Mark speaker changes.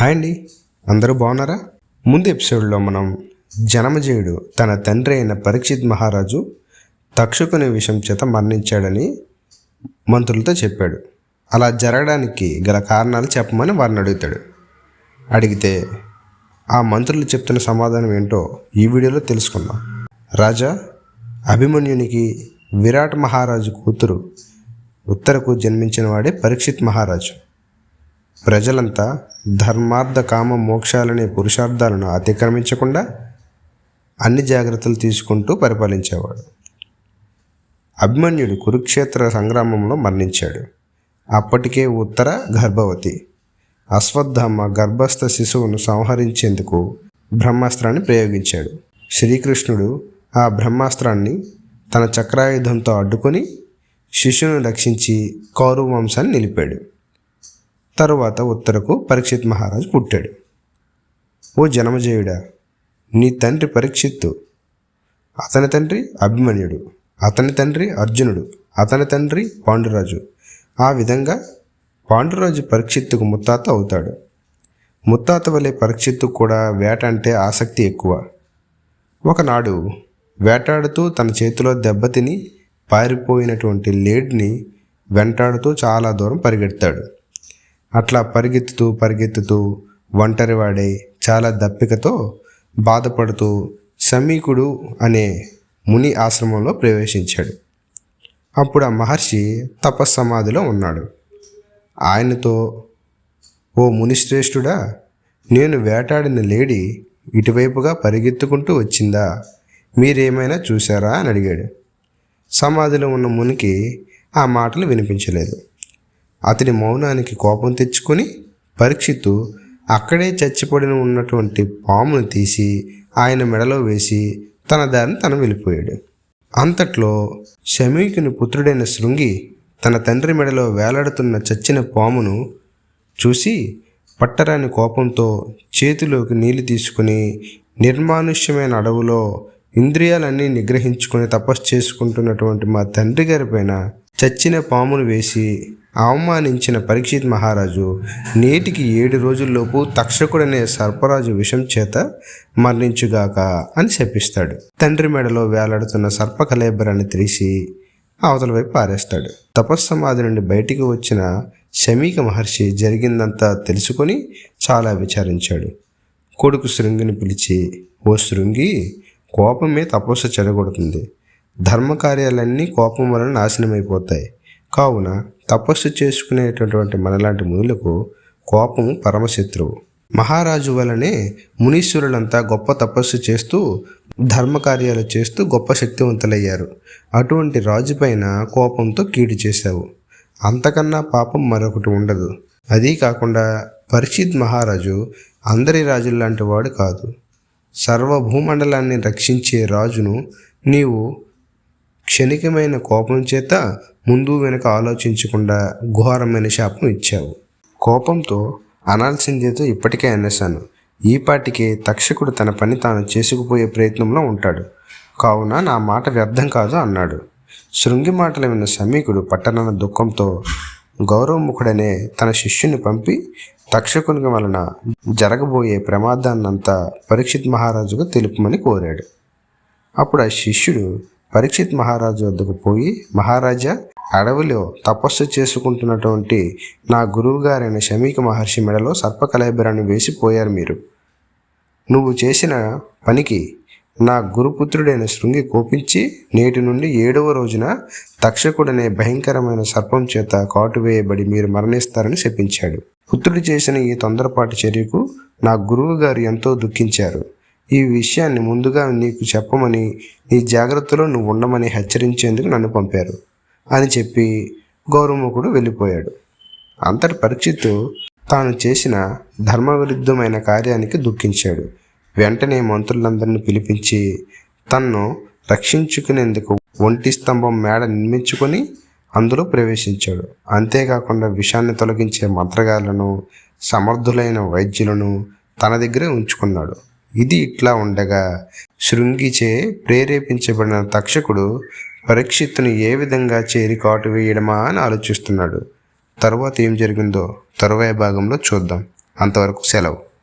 Speaker 1: Hi అండి. అందరూ బాగున్నారా? ముందు ఎపిసోడ్లో మనం జనమజయుడు తన తండ్రి అయిన పరీక్షిత్ మహారాజు తక్షకుని విషం చేత మరణించాడని మంత్రులతో చెప్పాడు. అలా జరగడానికి గల కారణాలు చెప్పమని వారిని అడుగుతాడు. అడిగితే ఆ మంత్రులు చెప్తున్న సమాధానం ఏంటో ఈ వీడియోలో తెలుసుకుందాం. రాజా అభిమన్యునికి విరాట్ మహారాజు కూతురు ఉత్తరకు జన్మించిన వాడే పరీక్షిత్ మహారాజు. ప్రజలంతా ధర్మార్థ కామ మోక్షాలనే పురుషార్థాలను అతిక్రమించకుండా అన్ని జాగ్రత్తలు తీసుకుంటూ పరిపాలించేవాడు. అభిమన్యుడు కురుక్షేత్ర సంగ్రామంలో మరణించాడు. అప్పటికే ఉత్తర గర్భవతి. అశ్వత్థామ గర్భస్థ శిశువును సంహరించేందుకు బ్రహ్మాస్త్రాన్ని ప్రయోగించాడు. శ్రీకృష్ణుడు ఆ బ్రహ్మాస్త్రాన్ని తన చక్రాయుధంతో అడ్డుకొని శిశువును రక్షించి కౌరవ వంశాన్ని నిలిపాడు. తరువాత ఉత్తరకు పరీక్షిత్ మహారాజు పుట్టాడు. ఓ జనమజయుడా నీ తండ్రి పరీక్షిత్తు. అతని తండ్రి అభిమన్యుడు అతని తండ్రి అర్జునుడు అతని తండ్రి పాండురాజు. ఆ విధంగా పాండురాజు పరీక్షిత్తుకు ముత్తాత అవుతాడు. ముత్తాత వలె పరీక్షిత్తుకు కూడా వేట అంటే ఆసక్తి ఎక్కువ. ఒకనాడు వేటాడుతూ తన చేతిలో దెబ్బతిని పారిపోయినటువంటి లేడ్ని వెంటాడుతూ చాలా దూరం పరిగెడతాడు. అట్లా పరిగెత్తుతూ పరిగెత్తుతూ ఒంటరివాడై చాలా దప్పికతో బాధపడుతూ సమీకుడు అనే ముని ఆశ్రమంలో ప్రవేశించాడు. అప్పుడు ఆ మహర్షి తపస్సమాధిలో ఉన్నాడు. ఆయనతో ఓ మునిశ్రేష్ఠుడా నేను వేటాడిన లేడీ ఇటువైపుగా పరిగెత్తుకుంటూ వచ్చిందా? మీరేమైనా చూశారా? అని అడిగాడు. సమాధిలో ఉన్న మునికి ఆ మాటలు వినిపించలేదు. అతని మౌనానికి కోపం తెచ్చుకొని పరీక్షిత్తు అక్కడే చచ్చిపడిన ఉన్నటువంటి పామును తీసి ఆయన మెడలో వేసి తన దారిని తను వెళ్ళిపోయాడు. అంతట్లో శమీకుని పుత్రుడైన శృంగి తన తండ్రి మెడలో వేలాడుతున్న చచ్చిన పామును చూసి పట్టరాని కోపంతో చేతిలోకి నీళ్ళు తీసుకుని నిర్మానుష్యమైన అడవులో ఇంద్రియాలన్నీ నిగ్రహించుకొని తపస్సు చేసుకుంటున్నటువంటి మా తండ్రి గారి పైన చచ్చిన పామును వేసి అవమానించిన పరీక్షిత్ మహారాజు నేటికి ఏడు రోజుల్లోపు తక్షకుడనే సర్పరాజు విషం చేత మరణించుగాక అని శపిస్తాడు. తండ్రి మెడలో వేలాడుతున్న సర్పకలేబరాన్ని తెలిసి తీసి అవతల వైపు పారేస్తాడు. తపస్సమాధి నుండి బయటికి వచ్చిన శమీక మహర్షి జరిగిందంతా తెలుసుకొని చాలా విచారించాడు. కొడుకు శృంగిని పిలిచి ఓ శృంగి కోపమే తపస్సు చెడగొడుతుంది ధర్మకార్యాలన్నీ కోపం వలన నాశనమైపోతాయి. కావున తపస్సు చేసుకునేటటువంటి మనలాంటి మునులకు కోపం పరమశత్రువు. మహారాజు వలనే మునీశ్వరులంతా గొప్ప తపస్సు చేస్తూ ధర్మకార్యాలు చేస్తూ గొప్ప శక్తివంతులయ్యారు. అటువంటి రాజుపైన కోపంతో కీడు చేశావు. అంతకన్నా పాపం మరొకటి ఉండదు. అదీ కాకుండా పరిషిద్ మహారాజు అందరి రాజుల్లాంటి వాడు కాదు. సర్వభూమండలాన్ని రక్షించే రాజును నీవు క్షణికమైన కోపం చేత ముందు వెనుక ఆలోచించకుండా ఘోరమైన శాపం ఇచ్చావు. కోపంతో అనాల్సిందేదో ఇప్పటికే అనేశాను. ఈపాటికే తక్షకుడు తన పని తాను చేసుకుపోయే ప్రయత్నంలో ఉంటాడు. కావున నా మాట వ్యర్థం కాదు అన్నాడు. శృంగి మాటలు విన్న సమీకుడు పట్టణన దుఃఖంతో గౌరవముఖుడనే తన శిష్యుని పంపి తక్షకుని వలన జరగబోయే ప్రమాదాన్నంతా పరీక్షిత్ మహారాజుకు తెలుపమని కోరాడు. అప్పుడు ఆ శిష్యుడు పరీక్షిత్ మహారాజు వద్దకు పోయి మహారాజా అడవిలో తపస్సు చేసుకుంటున్నటువంటి నా గురువు గారైన శమీక మహర్షి మెడలో సర్పకలైబరాన్ని వేసిపోయారు మీరు. నువ్వు చేసిన పనికి నా గురుపుత్రుడైన శృంగి కోపించి నేటి నుండి ఏడవ రోజున తక్షకుడనే భయంకరమైన సర్పం చేత కాటువేయబడి మీరు మరణిస్తారని శపించాడు. పుత్రుడు చేసిన ఈ తొందరపాటు చర్యకు నా గురువు గారు ఎంతో దుఃఖించారు. ఈ విషయాన్ని ముందుగా నీకు చెప్పమని నీ జాగ్రత్తలో నువ్వు ఉండమని హెచ్చరించేందుకు నన్ను పంపారు. అని చెప్పి గౌరవముఖుడు వెళ్ళిపోయాడు. అంతటి పరీక్షిత్తు తాను చేసిన ధర్మవిరుద్ధమైన కార్యానికి దుఃఖించాడు. వెంటనే మంత్రులందరిని పిలిపించి తన్ను రక్షించుకునేందుకు ఒంటి స్తంభం మేడ నిర్మించుకొని అందులో ప్రవేశించాడు. అంతేకాకుండా విషాన్ని తొలగించే మంత్రగాళ్ళను సమర్థులైన వైద్యులను తన దగ్గరే ఉంచుకున్నాడు. ఇది ఇట్లా ఉండగా శృంగిచే ప్రేరేపించబడిన తక్షకుడు పరీక్షిత్తును ఏ విధంగా చేరి కాటు వేయడమా అని ఆలోచిస్తున్నాడు. తరువాత ఏం జరిగిందో తరువాయి భాగంలో చూద్దాం. అంతవరకు సెలవు.